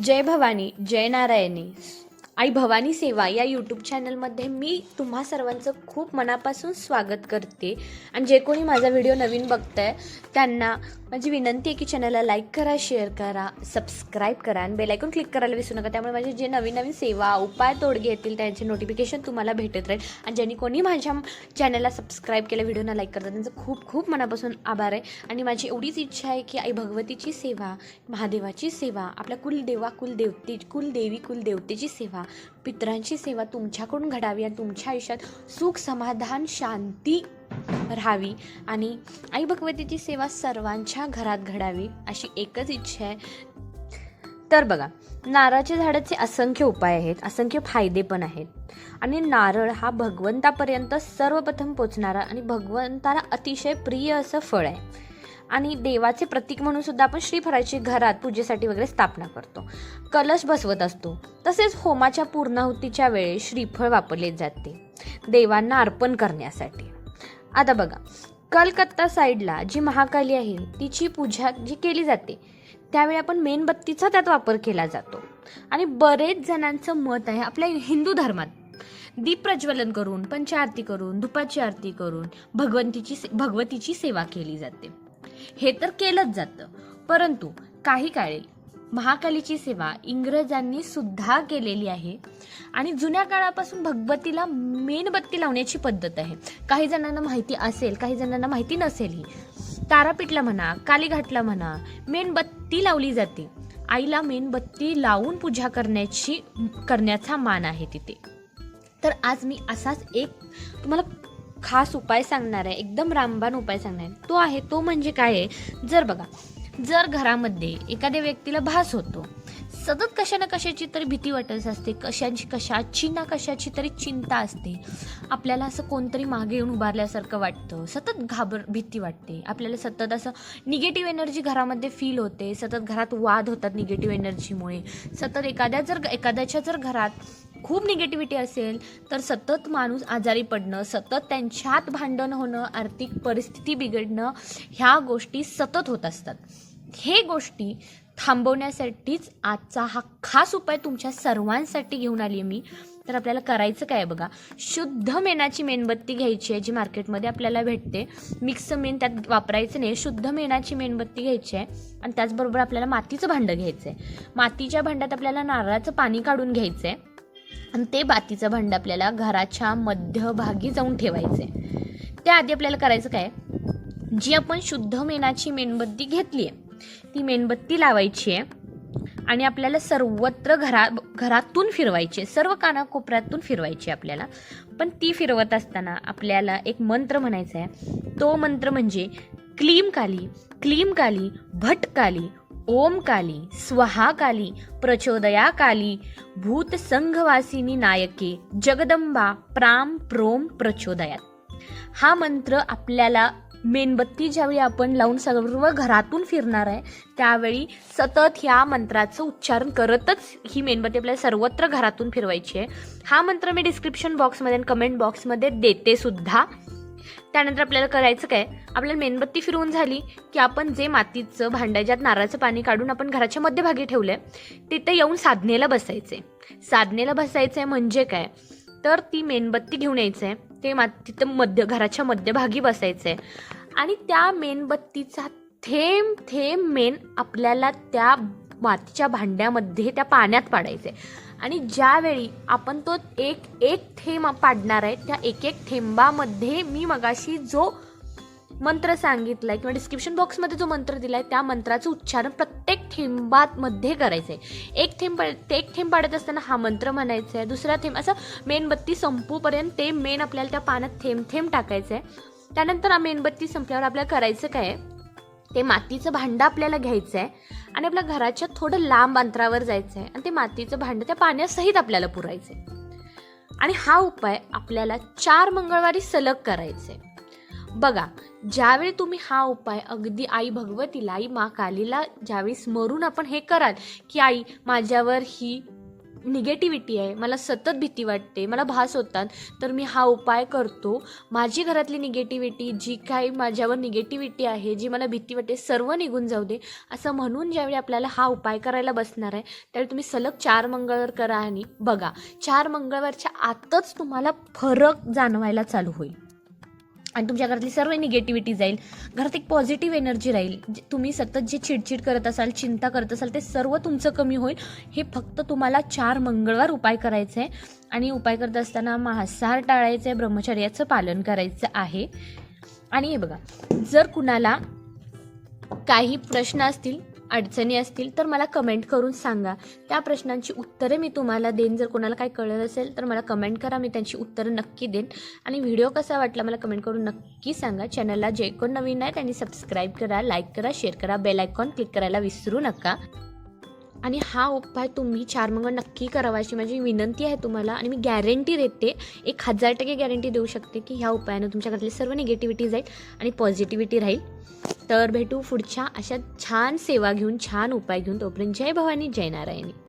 जय भवानी जय नारायणी. आई भवानी सेवा या यूट्यूब चॅनलमध्ये मी तुम्हा सर्वांचं खूप मनापासून स्वागत करते. आणि जे कोणी माझा व्हिडिओ नवीन बघत आहे त्यांना माझी विनंती आहे की चॅनलला लाईक करा शेअर करा सबस्क्राईब करा आणि बेलायकून क्लिक करायला विसरू नका. त्यामुळे माझे जे नवीन नवीन सेवा उपाय तोडगे येतील त्यांचे नोटिफिकेशन तुम्हाला भेटत राहील. आणि ज्यांनी कोणी माझ्या चॅनलला सबस्क्राईब केलं व्हिडिओना लाईक करतात त्यांचं खूप खूप मनापासून आभार आहे. आणि माझी एवढीच इच्छा आहे की आई भगवतीची सेवा महादेवाची सेवा आपल्या कुलदेवा कुलदेवते कुलदेवी कुलदेवतेची सेवा पितरांची सेवा तुमच्याकडून घडावी आणि तुमच्या आयुष्यात सुख समाधान शांती राहावी. आणि आई भगवतीची सेवा सर्वांच्या घरात घडावी अशी एकच इच्छा आहे. तर बघा नारळाच्या झाडाचे असंख्य उपाय आहेत असंख्य फायदे पण आहेत. आणि नारळ हा भगवंतापर्यंत सर्वप्रथम पोचणारा आणि भगवंताला अतिशय प्रिय असं फळ आहे. आणि देवाचे प्रतीक म्हणून सुद्धा आपण श्रीफळाची घरात पूजेसाठी वगैरे स्थापना करतो. कलश बसवत असतो. तसेच होमाच्या पूर्णाहुतीच्या वेळेस श्रीफळ वापरले जाते. देवांना अर्पण करण्यासाठी. आता बघा कलकत्ता साईडला जी महाकाली आहे तिची पूजा जी केली जाते त्यावेळी आपण मेणबत्तीचा त्यात वापर केला जातो. आणि बरेच जणांचं मत आहे आपल्या हिंदू धर्मात. दीप प्रज्वलन करून पंचारती करून धुपाची आरती करून भगवंतीची से- भगवतीची सेवा केली जाते. हे तर केलंच जातं परंतु काही काळी महाकालीची सेवा इंग्रजांनी सुद्धा केलेली आहे. आणि जुन्या काळापासून भगवतीला मेणबत्ती लावण्याची पद्धत आहे. काही जणांना माहिती असेल काही जणांना माहिती नसेलही तारापीठला म्हणा कालीघाटला म्हणा मेणबत्ती लावली जाते. आईला मेणबत्ती लावून पूजा करण्याची करण्याचा मान आहे तिथे. तर आज मी असाच एक तुम्हाला खास उपाय सांगणार आहे. एकदम रामबाण उपाय सांगणार आहे. तो आहे तो म्हणजे काय आहे? जर बघा जर घरामध्ये एखाद्या व्यक्तीला भास होतो सतत कशा ना कशाची तरी भीती वाटत असते कशाची कशाची ना कशाची तरी चिंता असते आपल्याला असं कोणतरी मागे येऊन उभारल्यासारखं वाटतं सतत घाबर भीती वाटते. आपल्याला सतत असं निगेटिव्ह एनर्जी घरामध्ये फील होते सतत घरात वाद होतात निगेटिव्ह एनर्जीमुळे सतत एखाद्या जर एखाद्याच्या जर घरात खूप निगेटिव्हिटी असेल तर सतत माणूस आजारी पडणं सतत त्यांच्यात भांडण होणं आर्थिक परिस्थिती बिघडणं ह्या गोष्टी सतत होत असतात. हे गोष्टी थांबवण्यासाठीच आजचा हा खास उपाय तुमच्या सर्वांसाठी घेऊन आली आहे मी. तर आपल्याला करायचं काय बघा? शुद्ध मेणाची मेणबत्ती घ्यायची आहे जी मार्केटमध्ये आपल्याला भेटते. मिक्स मेण त्यात वापरायचं नाही शुद्ध मेणाची मेणबत्ती घ्यायची आहे. आणि त्याचबरोबर आपल्याला मातीचं भांडं घ्यायचं आहे. मातीच्या भांड्यात आपल्याला नारळाचं पाणी काढून घ्यायचं आहे. आणि ते बातीचं भांडं आपल्याला घराच्या मध्यभागी जाऊन ठेवायचं आहे त्याआधी आपल्याला करायचं काय? जी आपण शुद्ध मेणाची मेणबत्ती घेतली आहे ती मेणबत्ती लावायची आहे आणि आपल्याला सर्वत्र घरा घरातून फिरवायची आहे सर्व कानाकोपऱ्यातून फिरवायची आहे आपल्याला. पण ती फिरवत असताना आपल्याला एक मंत्र म्हणायचा आहे तो मंत्र म्हणजे क्लीम काली क्लीम काली भट काली ओम काली स्वहा काली प्रचोदया काली भूत संघवासिनी नायके जगदंबा प्राम प्रोम प्रचोदयात. हा मंत्र आपल्याला मेणबत्ती ज्यावेळी आपण लावून सर्व घरातून फिरणार आहे त्यावेळी सतत ह्या मंत्राचं उच्चारण करतच ही मेणबत्ती आपल्याला सर्वत्र घरातून फिरवायची आहे. हा मंत्र मी डिस्क्रिप्शन बॉक्समध्ये आणि कमेंट बॉक्समध्ये देते सुद्धा. त्यानंतर आपल्याला करायचं काय? आपल्याला मेणबत्ती फिरवून झाली की आपण जे मातीचं भांडं ज्यात नारळाचं पाणी काढून आपण घराच्या मध्यभागी ठेवलं आहे तिथे येऊन साधनेला बसायचे साधनेला बसायचं आहे म्हणजे काय? तर ती मेणबत्ती घेऊन यायचं आहे ते मा तिथं मध्य घराच्या मध्यभागी बसायचं आहे आणि त्या मेणबत्तीचा थेंब थेंब मेण आपल्याला त्या मातीच्या भांड्यामध्ये त्या पाण्यात पाडायचे. आणि ज्यावेळी आपण तो एक एक थेंब पाडणार आहे त्या एक एक थेंबामध्ये मी मगाशी जो मंत्र सांगितलाय किंवा डिस्क्रिप्शन बॉक्समध्ये जो मंत्र दिलाय त्या मंत्राचं उच्चारण प्रत्येक थेंबामध्ये करायचं आहे एक थेंब एक थेंब पाडत असताना हा मंत्र म्हणायचा आहे दुसरा थेंब असं मेणबत्ती संपूपर्यंत ते मेन आपल्याला त्या पाण्यात थेंब थेंब टाकायचं आहे त्यानंतर हा मेणबत्ती संपल्यावर आपल्याला करायचं काय आहे? ते मातीचं भांडं आपल्याला घ्यायचं आहे आणि आपल्या घराच्या थोडं लांब अंतरावर जायचं आहे. आणि ते मातीचं भांडं त्या पाण्यासहित आपल्याला पुरायचं आहे आणि हा उपाय आपल्याला चार मंगळवारी सलग करायचे बघा ज्यावेळी तुम्ही हा उपाय अगदी आई भगवतीला आई मा कालीला ज्यावेळी स्मरून आपण हे कराल की आई माझ्यावर ही निगेटिव्हिटी आहे मला सतत भीती वाटते मला भास होतात तर मी हा उपाय करतो. माझी घरातली निगेटिव्हिटी जी काही माझ्यावर निगेटिव्हिटी आहे जी मला भीती वाटते सर्व निघून जाऊ दे. असं म्हणून ज्यावेळी आपल्याला हा उपाय करायला बसणार आहे त्यावेळी तुम्ही सलग चार मंगळवार करा आणि बघा. चार मंगळवारच्या आतच तुम्हाला फरक जाणवायला चालू होईल. आणि तुमच्या घरातली सर्व निगेटिव्हिटी जाईल. घरात एक पॉझिटिव्ह एनर्जी राहील. जे- तुम्ही सतत जे चिडचिड करत असाल चिंता करत असाल ते सर्व तुमचं कमी होईल. हे फक्त तुम्हाला चार मंगळवार उपाय करायचं आहे आणि उपाय करत असताना मांसाहार टाळायचं आहे ब्रह्मचर्याचं पालन करायचं आहे. आणि हे बघा जर कुणाला काही प्रश्न असतील अडचणी असतील तर मला कमेंट करून सांगा. त्या प्रश्नांची उत्तरे मी तुम्हाला देईन. जर कोणाला काही कळलं असेल तर मला कमेंट करा. मी त्यांची उत्तरं नक्की देईन. आणि व्हिडिओ कसा वाटला मला कमेंट करून नक्की सांगा. चॅनलला जे कोण नवीन आहे त्यांनी सबस्क्राईब करा लाईक करा शेअर करा बेल आयकॉन क्लिक करायला विसरू नका. आणि हा उपाय तुम्ही चार मंगळ नक्की करावा अशी माझी विनंती आहे तुम्हाला आणि मी गॅरंटी देते एक हजार टक्के गॅरंटी देऊ शकते की ह्या उपायानं तुमच्या घरातली सर्व निगेटिव्हिटी जाईल आणि पॉझिटिव्हिटी राहील. तर भेटू पुढच्या अशा छान सेवा घेऊन छान उपाय घेऊन. तोपर्यंत जय भवानी जय नारायणी.